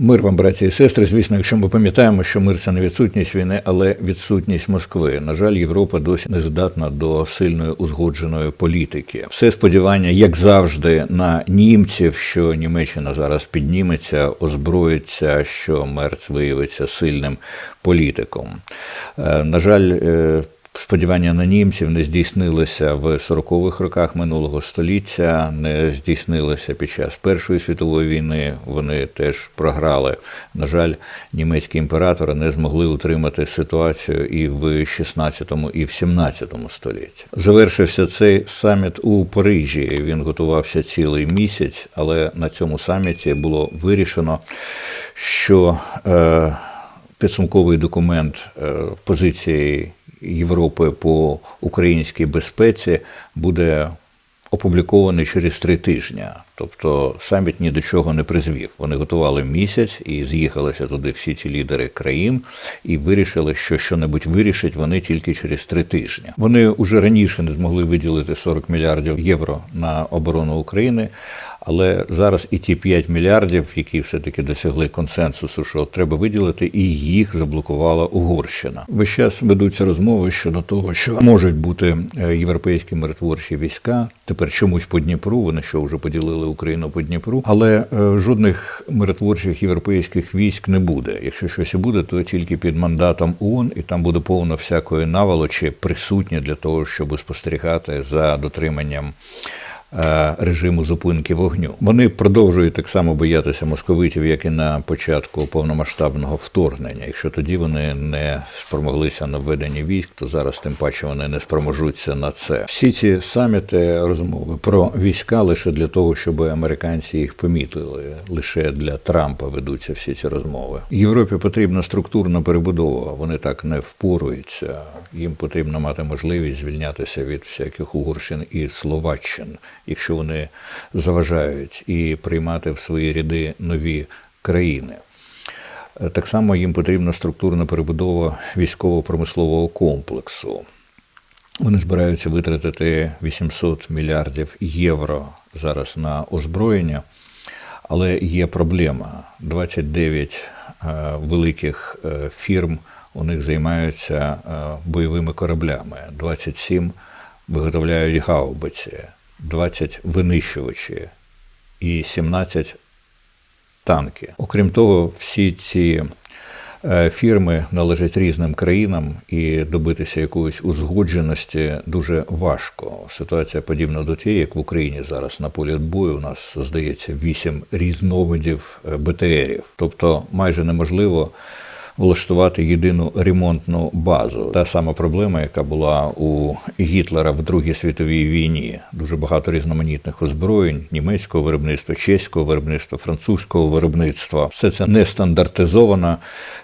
Мир вам, браті і сестри. Звісно, якщо ми пам'ятаємо, що мир це не відсутність війни, але відсутність Москви. На жаль, Європа досі не здатна до сильної узгодженої політики. Все сподівання, як завжди, на німців, що Німеччина зараз підніметься, озброїться, що Мерц виявиться сильним політиком. Е, На жаль, е, Сподівання на німців не здійснилися в 40-х роках минулого століття, не здійснилися під час Першої світової війни. Вони теж програли. На жаль, німецькі імператори не змогли утримати ситуацію і в 16 і в 17 столітті. Завершився цей саміт у Парижі. Він готувався цілий місяць, але на цьому саміті було вирішено, що е, підсумковий документ е, позиції Європи по українській безпеці буде опублікований через три тижні. Тобто саміт ні до чого не призвів. Вони готували місяць і з'їхалися туди всі ці лідери країн і вирішили, що що-небудь вирішать вони тільки через три тижні. Вони вже раніше не змогли виділити 40 мільярдів євро на оборону України. Але зараз і ті 5 мільярдів, які все-таки досягли консенсусу, що треба виділити, і їх заблокувала Угорщина. Весь час ведуться розмови щодо того, що можуть бути е, європейські миротворчі війська. Тепер чомусь по Дніпру, вони що вже поділили Україну по Дніпру, але е, жодних миротворчих європейських військ не буде. Якщо щось і буде, то тільки під мандатом ООН, і там буде повно всякої наволочі присутні для того, щоб спостерігати за дотриманням режиму зупинки вогню. Вони продовжують так само боятися московитів, як і на початку повномасштабного вторгнення. Якщо тоді вони не спромоглися на введення військ, то зараз тим паче вони не спроможуться на це. Всі ці саміти розмови про війська лише для того, щоб американці їх помітили. Лише для Трампа ведуться всі ці розмови. Європі потрібна структурна перебудова. Вони так не впоруються. Їм потрібно мати можливість звільнятися від всяких угорщин і словаччин, якщо вони заважають, і приймати в свої ряди нові країни. Е, Так само їм потрібна структурна перебудова військово-промислового комплексу. Вони збираються витратити 800 мільярдів євро зараз на озброєння, але є проблема. 29 е, великих е, фірм у них займаються бойовими кораблями, 27 виготовляють гаубиці, 20 винищувачі і 17 танки. Окрім того, всі ці е, фірми належать різним країнам, і добитися якоїсь узгодженості дуже важко. Ситуація подібна до тієї, як в Україні зараз на полі бою. У нас здається вісім різновидів е, БТРів, тобто майже неможливо. Влаштувати єдину ремонтну базу. Та сама проблема, яка була у Гітлера в Другій світовій війні. Дуже багато різноманітних озброєнь німецького виробництва, чеського виробництва, французького виробництва. Все це не стандартизовано,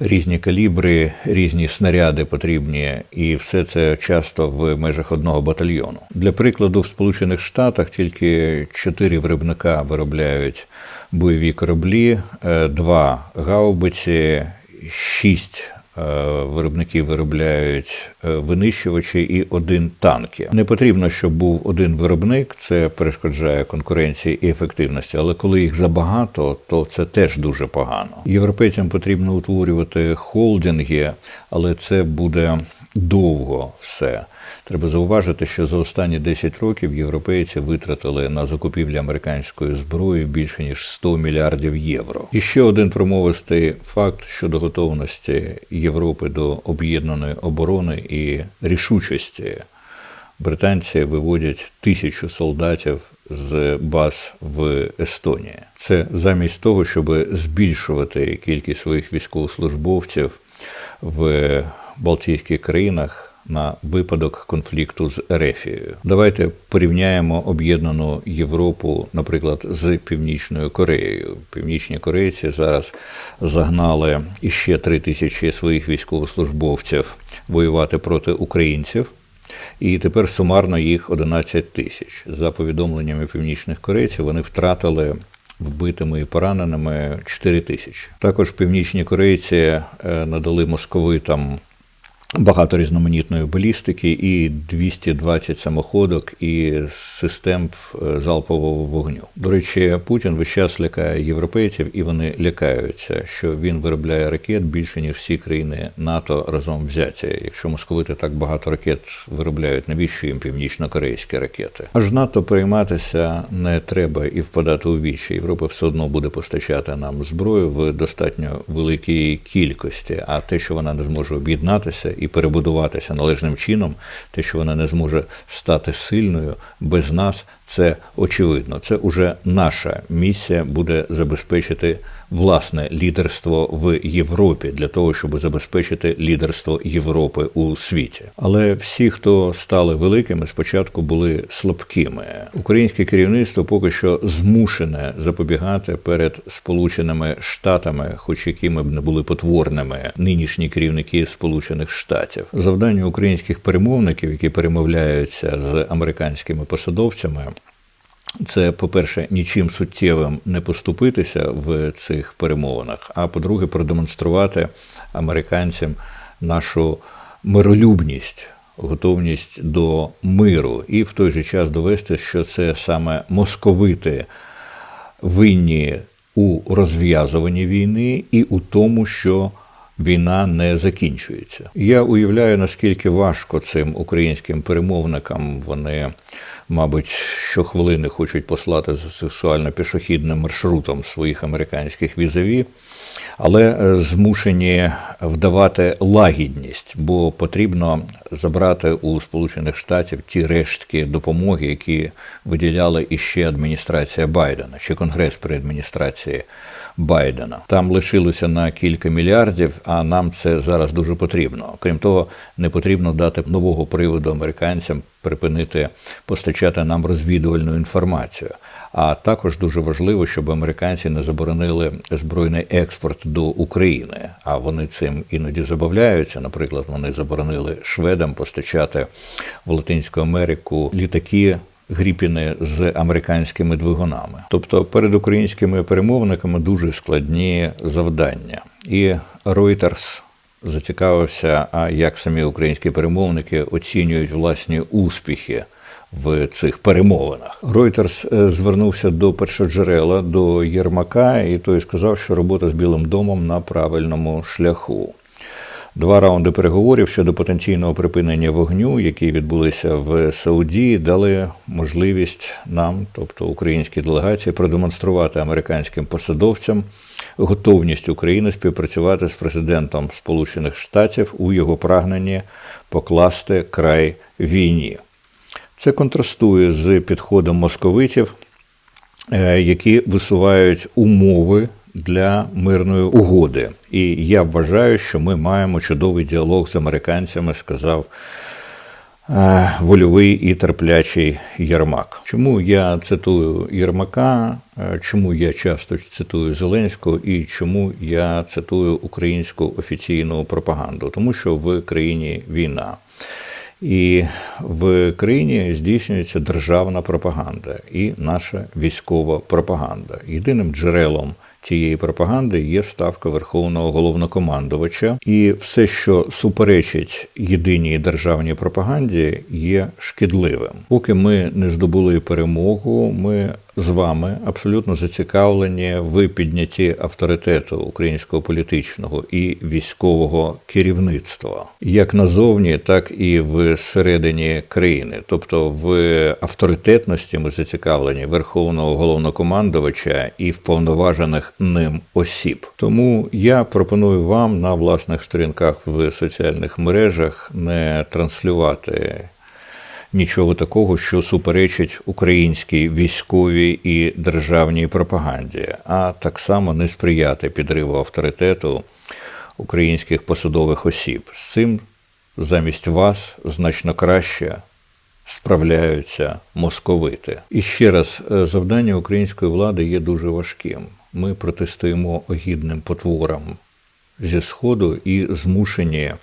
різні калібри, різні снаряди потрібні, і все це часто в межах одного батальйону. Для прикладу, в Сполучених Штатах тільки чотири виробника виробляють бойові кораблі, е, два гаубиці шість е, виробників виробляють е, винищувачі і один танки. Не потрібно, щоб був один виробник, це перешкоджає конкуренції і ефективності. Але коли їх забагато, то це теж дуже погано. Європейцям потрібно утворювати холдинги, але це буде довго все. Треба зауважити, що за останні 10 років європейці витратили на закупівлю американської зброї більше ніж 100 мільярдів євро. І ще один промовистий факт щодо готовності Європи до об'єднаної оборони і рішучості. Британці виводять тисячу солдатів з баз в Естонії. Це замість того, щоб збільшувати кількість своїх військовослужбовців в Балтійських країнах на випадок конфлікту з Ерефією. Давайте порівняємо об'єднану Європу, наприклад, з Північною Кореєю. Північні корейці зараз загнали іще три тисячі своїх військовослужбовців воювати проти українців. І тепер сумарно їх 11 тисяч. За повідомленнями північних корейців, вони втратили вбитими і пораненими 4 тисячі. Також північні корейці е, надали московитам багато різноманітної балістики, і 220 самоходок і систем е, залпового вогню. До речі, Путін весь час лякає європейців, і вони лякаються, що він виробляє ракет більше ніж всі країни НАТО разом взяті. Якщо московити так багато ракет виробляють, навіщо їм північно-корейські ракети? Аж НАТО перейматися не треба і впадати у вічі. Європа все одно буде постачати нам зброю в достатньо великій кількості. А те, що вона не зможе об'єднатися і перебудуватися належним чином, те, що вона не зможе стати сильною без нас, це очевидно. Це уже наша місія буде забезпечити власне лідерство в Європі для того, щоб забезпечити лідерство Європи у світі. Але всі, хто стали великими, спочатку були слабкими. Українське керівництво поки що змушене запобігати перед Сполученими Штатами, хоч якими б не були потворними нинішні керівники Сполучених Штатів. Завдання українських перемовників, які перемовляються з американськими посадовцями. Це, по-перше, нічим суттєвим не поступитися в цих перемовинах, а по-друге, продемонструвати американцям нашу миролюбність, готовність до миру, і в той же час довести, що це саме московити винні у розв'язуванні війни і у тому, що війна не закінчується. Я уявляю, наскільки важко цим українським перемовникам вони мабуть, щохвилини хочуть послати за сексуально-пішохідним маршрутом своїх американських візаві, але е, змушені вдавати лагідність, бо потрібно забрати у Сполучених Штатів ті рештки допомоги, які виділяла іще адміністрація Байдена чи Конгрес при адміністрації Байдена. Там лишилося на кілька мільярдів, а нам це зараз дуже потрібно. Крім того, не потрібно дати нового приводу американцям припинити постачати нам розвідувальну інформацію. А також дуже важливо, щоб американці не заборонили збройний експорт до України. А вони цим іноді забавляються. Наприклад, вони заборонили шведам постачати в Латинську Америку літаки гріпіни з американськими двигунами. Тобто перед українськими перемовниками дуже складні завдання. І Reuters зацікавився, а як самі українські перемовники оцінюють власні успіхи. В цих перемовинах е, звернувся до першоджерела до Єрмака, і той сказав, що робота з Білим домом на правильному шляху. Два раунди переговорів щодо потенційного припинення вогню, які відбулися в Сауді, дали можливість нам, тобто українській делегації, продемонструвати американським посадовцям готовність України співпрацювати з президентом Сполучених Штатів у його прагненні покласти край війні. Це контрастує з підходом московитів, е, які висувають умови для мирної угоди. І я вважаю, що ми маємо чудовий діалог з американцями, сказав е, вольовий і терплячий Єрмак. Чому я цитую Єрмака? Е, чому я часто цитую Зеленського і чому я цитую українську офіційну пропаганду? Тому що в країні війна. І в країні здійснюється державна пропаганда і наша військова пропаганда. Єдиним джерелом цієї пропаганди є ставка верховного головнокомандувача, і все, що суперечить єдиній державній пропаганді, є шкідливим. Поки ми не здобули перемогу, ми з вами абсолютно зацікавлені в піднятті авторитету українського політичного і військового керівництва, як назовні, так і всередині країни. Тобто в авторитетності ми зацікавлені верховного головнокомандувача і вповноважених ним осіб. Тому я пропоную вам на власних сторінках в соціальних мережах не транслювати нічого такого, що суперечить українській військовій і державній пропаганді, а так само не сприяти підриву авторитету українських посадових осіб. З цим замість вас значно краще. Справляються московити. І ще раз, е, завдання української влади є дуже важким. Ми протистоїмо огідним потворам зі Сходу і змушені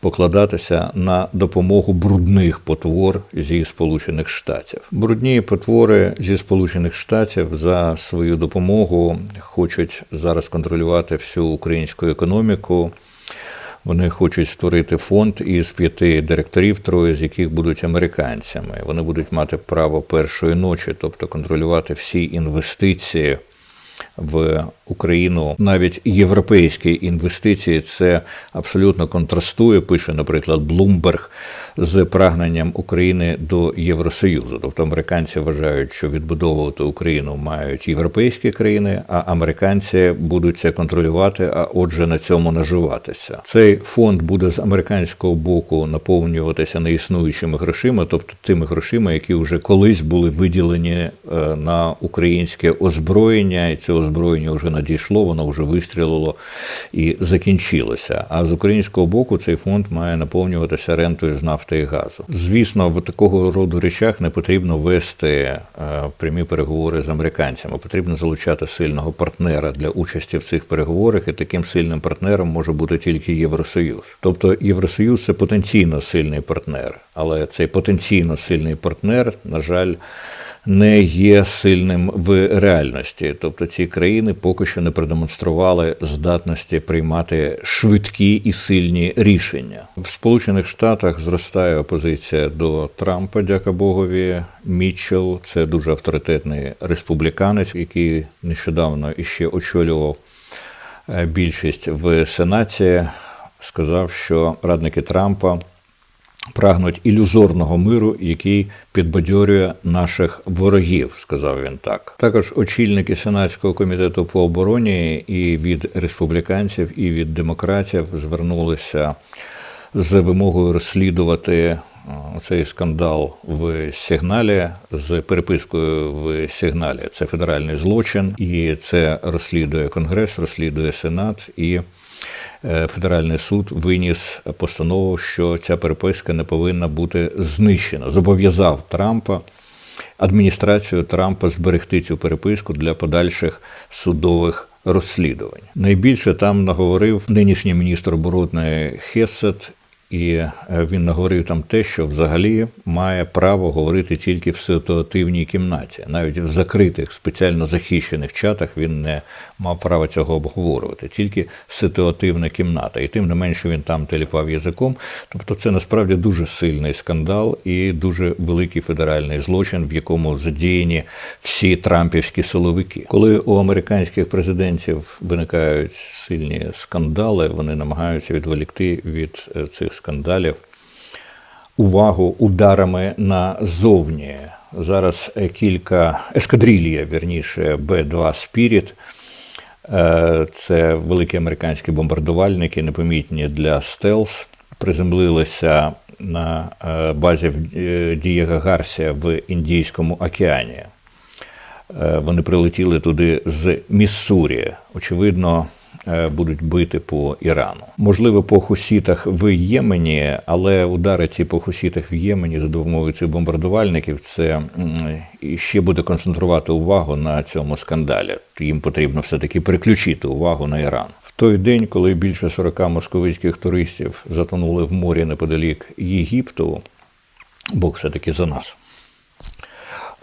покладатися на допомогу брудних потвор зі Сполучених Штатів. Брудні потвори зі Сполучених Штатів за свою допомогу хочуть зараз контролювати всю українську економіку. Вони хочуть створити фонд із п'яти директорів, троє з яких будуть американцями. Вони будуть мати право першої ночі, тобто контролювати всі інвестиції в Україну навіть європейські інвестиції це абсолютно контрастує. Пише, наприклад, Блумберг з прагненням України до Євросоюзу. Тобто американці вважають, що відбудовувати Україну мають європейські країни, а американці будуть це контролювати, а отже, на цьому наживатися. Цей фонд буде з американського боку наповнюватися неіснуючими грошима, тобто тими грошима, які вже колись були виділені е, на українське озброєння, і це озброєння вже надійшло, воно вже вистрілило і закінчилося. А з українського боку цей фонд має наповнюватися рентою з нафти і газу. Звісно, в такого роду речах не потрібно вести е, прямі переговори з американцями. Потрібно залучати сильного партнера для участі в цих переговорах, і таким сильним партнером може бути тільки Євросоюз. Тобто Євросоюз це потенційно сильний партнер, але цей потенційно сильний партнер, на жаль не є сильним в реальності. Тобто ці країни поки що не продемонстрували здатності приймати швидкі і сильні рішення. В Сполучених Штатах зростає опозиція до Трампа, дяка Богові. Мітчелл – це дуже авторитетний республіканець, який нещодавно іще очолював е, більшість в Сенаті. Сказав, що радники Трампа прагнуть ілюзорного миру, який підбадьорює наших ворогів, сказав він так. Також очільники сенатського комітету по обороні і від республіканців, і від демократів звернулися з вимогою розслідувати е, цей скандал в сигналі з перепискою в сигналі. Це федеральний злочин, і це розслідує Конгрес, розслідує Сенат і. Е, федеральний суд виніс постанову, що ця переписка не повинна бути знищена. Зобов'язав Трампа. Адміністрацію Трампа зберегти цю переписку для подальших судових розслідувань. Найбільше там наговорив нинішній міністр оборони Хесет і е, він наговорив там те, що взагалі має право говорити тільки в ситуативній кімнаті. Навіть в закритих спеціально захищених чатах він не мав права цього обговорювати, тільки ситуативна кімната. І тим не менше він там теліпав язиком. Тобто, це насправді дуже сильний скандал і дуже великий федеральний злочин, в якому задіяні всі трампівські силовики. Коли у американських президентів виникають сильні скандали, вони намагаються відволікти від е, цих скандалів увагу ударами назовні. Зараз е, кілька ескадрилія, вірніше, Б-2 Спіріт. Е, це великі американські бомбардувальники, непомітні для стелс, приземлилися на е, базі Дієга Гарсія в Індійському океані. Вони прилетіли туди з Міссурі. Очевидно, будуть бити по Ірану. Можливо, по хусітах в Ємені, але удари ці по хусітах в Ємені за допомогою цих бомбардувальників це ще буде концентрувати увагу на цьому скандалі. Їм потрібно все таки переключити увагу на Іран. В той день, коли більше 40 московицьких туристів затонули в морі неподалік Єгипту, Бог все таки за нас.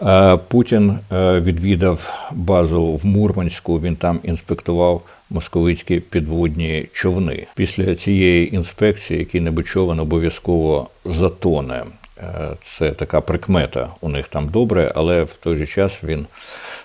Е, Путін е, відвідав базу в Мурманську. Він там інспектував московицькі підводні човни. Після цієї інспекції, який-небудь човен обов'язково затоне. Е, це така прикмета у них там добре, але в той же час він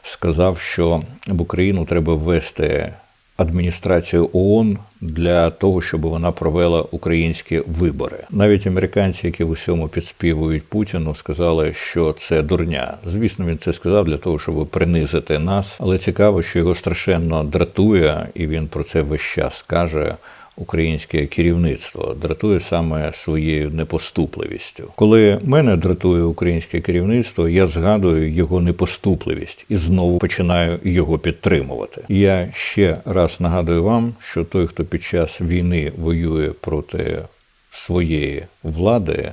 сказав, що в Україну треба ввести адміністрацію ООН для того, щоб вона провела українські вибори. Навіть американці, які в усьому підспівують Путіну, сказали, що це дурня. Звісно, він це сказав для того, щоб принизити нас. Але цікаво, що його страшенно дратує, і він про це весь час каже українське керівництво дратує саме своєю непоступливістю. Коли мене дратує українське керівництво, я згадую його непоступливість і знову починаю його підтримувати. Я ще раз нагадую вам, що той, хто під час війни воює проти своєї влади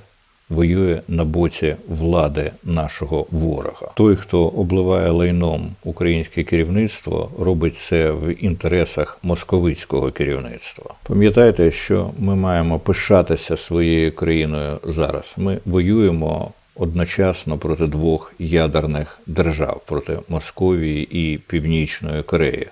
воює на боці влади нашого ворога. Той, хто обливає лайном українське керівництво, робить це в інтересах московицького керівництва. Пам'ятайте, що ми маємо пишатися своєю країною зараз. Ми воюємо. Одночасно проти двох ядерних держав проти Московії і Північної Кореї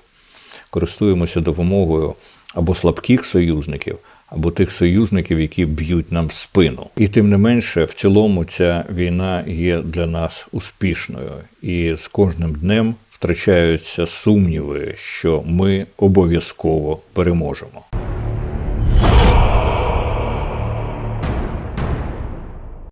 користуємося допомогою або слабких союзників, або тих союзників, які б'ють нам спину. І тим не менше, в цілому ця війна є для нас успішною, і з кожним днем втрачаються сумніви, що ми обов'язково переможемо.